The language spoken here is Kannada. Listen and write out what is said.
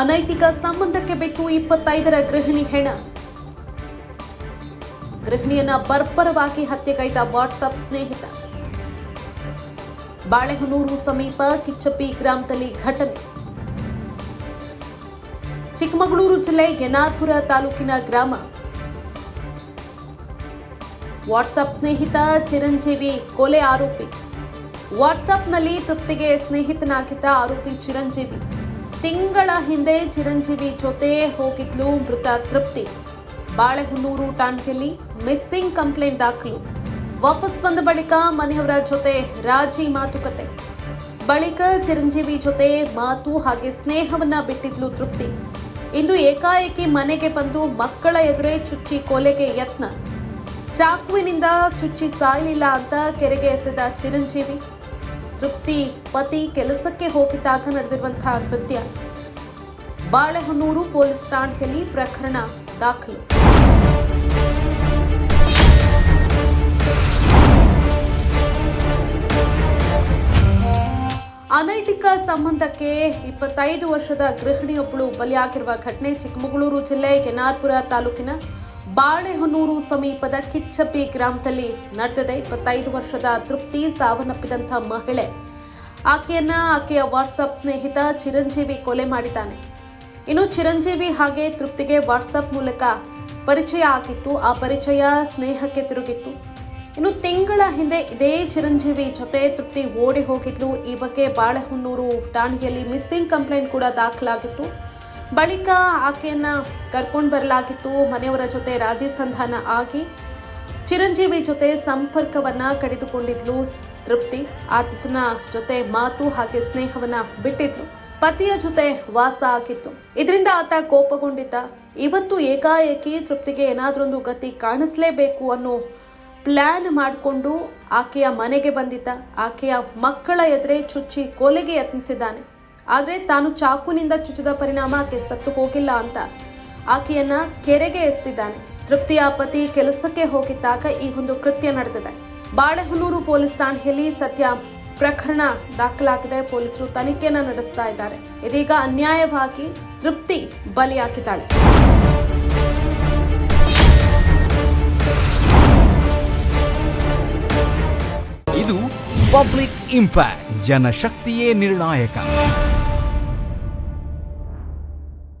ಅನೈತಿಕ ಸಂಬಂಧಕ್ಕೆ ಬೇಕು ಇಪ್ಪತ್ತೈದರ ಗೃಹಿಣಿ ಹೆಣ. ಗೃಹಿಣಿಯನ್ನ ಬರ್ಬರವಾಗಿ ಹತ್ಯೆಗೈದ ವಾಟ್ಸಪ್ ಸ್ನೇಹಿತ. ಬಾಳೆಹೊನ್ನೂರು ಸಮೀಪ ಕಿಚ್ಚಪ್ಪಿ ಗ್ರಾಮದಲ್ಲಿ ಘಟನೆ. ಚಿಕ್ಕಮಗಳೂರು ಜಿಲ್ಲೆ ಯನಾರ್ಪುರ ತಾಲೂಕಿನ ಗ್ರಾಮ. ವಾಟ್ಸಪ್ ಸ್ನೇಹಿತ ಚಿರಂಜೀವಿ ಕೊಲೆ ಆರೋಪಿ. ವಾಟ್ಸಪ್ನಲ್ಲಿ ತೃಪ್ತಿಗೆ ಸ್ನೇಹಿತನಾಗಿದ್ದ ಆರೋಪಿ ಚಿರಂಜೀವಿ. ತಿಂಗಳ ಹಿಂದೆ ಚಿರಂಜೀವಿ ಜೊತೆ ಹೋಗಿದ್ಲು ಮೃತ ತೃಪ್ತಿ. ಬಾಳೆಹೊನ್ನೂರು ಠಾಣೆಯಲ್ಲಿ ಮಿಸ್ಸಿಂಗ್ ಕಂಪ್ಲೇಂಟ್ ದಾಖಲು. ವಾಪಸ್ ಬಂದ ಬಳಿಕ ಮನೆಯವರ ಜೊತೆ ರಾಜಿ ಮಾತುಕತೆ. ಬಳಿಕ ಚಿರಂಜೀವಿ ಜೊತೆ ಮಾತು ಹಾಗೆ ಸ್ನೇಹವನ್ನ ಬಿಟ್ಟಿದ್ಲು ತೃಪ್ತಿ. ಇಂದು ಏಕಾಏಕಿ ಮನೆಗೆ ಬಂದು ಮಕ್ಕಳ ಎದುರೇ ಚುಚ್ಚಿ ಕೊಲೆಗೆ ಯತ್ನ. ಚಾಕುವಿನಿಂದ ಚುಚ್ಚಿ ಸಾಯಲಿಲ್ಲ ಅಂತ ಕೆರೆಗೆ ಎಸೆದ ಚಿರಂಜೀವಿ ತೃಪ್ತಿ ಪತಿ ಕೆಲಸಕ್ಕೆ ಹೋಗಿದ್ದಾಗ ನಡೆದಿರುವಂತಹ ಕೃತ್ಯ. ಬಾಳೆಹೊನ್ನೂರು ಪೊಲೀಸ್ ಠಾಣೆಯಲ್ಲಿ ಪ್ರಕರಣ ದಾಖಲು. ಅನೈತಿಕ ಸಂಬಂಧಕ್ಕೆ ಇಪ್ಪತ್ತೈದು ವರ್ಷದ ಗೃಹಿಣಿಯೊಬ್ಬಳು ಬಲಿಯಾಗಿರುವ ಘಟನೆ ಚಿಕ್ಕಮಗಳೂರು ಜಿಲ್ಲೆ ಕೆನಾರ್ಪುರ ತಾಲೂಕಿನ ಬಾಳೆಹೊನ್ನೂರು ಸಮೀಪದ ಕಿಚ್ಚಪ್ಪಿ ಗ್ರಾಮದಲ್ಲಿ ನಡೆದಿದೆ ಇಪ್ಪತ್ತೈದು ವರ್ಷದ ತೃಪ್ತಿ ಸಾವನ್ನಪ್ಪಿದಂಥ ಮಹಿಳೆ. ಆಕೆಯನ್ನ ಆಕೆಯ ವಾಟ್ಸಪ್ ಸ್ನೇಹಿತ ಚಿರಂಜೀವಿ ಕೊಲೆ ಮಾಡಿದ್ದಾನೆ. ಇನ್ನು ಚಿರಂಜೀವಿ ಹಾಗೆ ತೃಪ್ತಿಗೆ ವಾಟ್ಸಪ್ ಮೂಲಕ ಪರಿಚಯ ಆಗಿತ್ತು. ಆ ಪರಿಚಯ ಸ್ನೇಹಕ್ಕೆ ತಿರುಗಿತ್ತು. ಇನ್ನು ತಿಂಗಳ ಹಿಂದೆ ಇದೇ ಚಿರಂಜೀವಿ ಜೊತೆ ತೃಪ್ತಿ ಓಡಿ ಹೋಗಿದ್ಲು. ಈ ಬಗ್ಗೆ ಬಾಳೆಹೊನ್ನೂರು ಠಾಣೆಯಲ್ಲಿ ಮಿಸ್ಸಿಂಗ್ ಕಂಪ್ಲೇಂಟ್ ಕೂಡ ದಾಖಲಾಗಿತ್ತು. ಬಳಿಕ ಆಕೆಯನ್ನ ಕರ್ಕೊಂಡು ಬರಲಾಗಿತ್ತು. ಮನೆಯವರ ಜೊತೆ ರಾಜಿ ಸಂಧಾನ ಆಗಿ ಚಿರಂಜೀವಿ ಜೊತೆ ಸಂಪರ್ಕವನ್ನ ಕಡಿದುಕೊಂಡಿದ್ಲು. ತೃಪ್ತಿ ಆತನ ಜೊತೆ ಮಾತು ಹಾಗೆ ಸ್ನೇಹವನ್ನ ಬಿಟ್ಟಿದ್ಲು. ಪತಿಯ ಜೊತೆ ವಾಸ ಆಗಿತ್ತು. ಇದರಿಂದ ಆತ ಕೋಪಗೊಂಡಿದ್ದ. ಇವತ್ತು ಏಕಾಏಕಿ ತೃಪ್ತಿಗೆ ಏನಾದ್ರೊಂದು ಗತಿ ಕಾಣಿಸ್ಲೇಬೇಕು ಅನ್ನೋ ಪ್ಲಾನ್ ಮಾಡಿಕೊಂಡು ಆಕೆಯ ಮನೆಗೆ ಬಂದಿದ್ದ. ಆಕೆಯ ಮಕ್ಕಳ ಎದುರೇ ಚುಚ್ಚಿ ಕೊಲೆಗೆ ಯತ್ನಿಸಿದ್ದಾನೆ. ಆದರೆ ತಾನು ಚಾಕುನಿಂದ ಚುಚ್ಚಿದ ಪರಿಣಾಮ ಆಕೆ ಸತ್ತು ಹೋಗಿಲ್ಲ ಅಂತ. ಆಕೆಯನ್ನ ಕೆರೆಗೆ ಎಸ್ತಿದ್ದಾನೆ. ತೃಪ್ತಿಯ ಪತಿ ಕೆಲಸಕ್ಕೆ ಹೋಗಿದ್ದಾಗ ಈ ಒಂದು ಕೃತ್ಯ ನಡೆದಿದೆ. ಬಾಳೆಹೊನ್ನೂರು ಪೊಲೀಸ್ ಠಾಣೆಯಲ್ಲಿ ಸತ್ಯ ಪ್ರಕರಣ ದಾಖಲಾಗಿದೆ. ಪೊಲೀಸರು ತನಿಖೆಯನ್ನ ನಡೆಸ್ತಾ ಇದ್ದಾರೆ. ಇದೀಗ ಅನ್ಯಾಯವಾಗಿ ತೃಪ್ತಿ ಬಲಿಯಾಗಿದ್ದಾಳೆ. ಇದು ಪಬ್ಲಿಕ್ ಇಂಪ್ಯಾಕ್ಟ್, ಜನಶಕ್ತಿಯೇ ನಿರ್ಣಾಯಕ.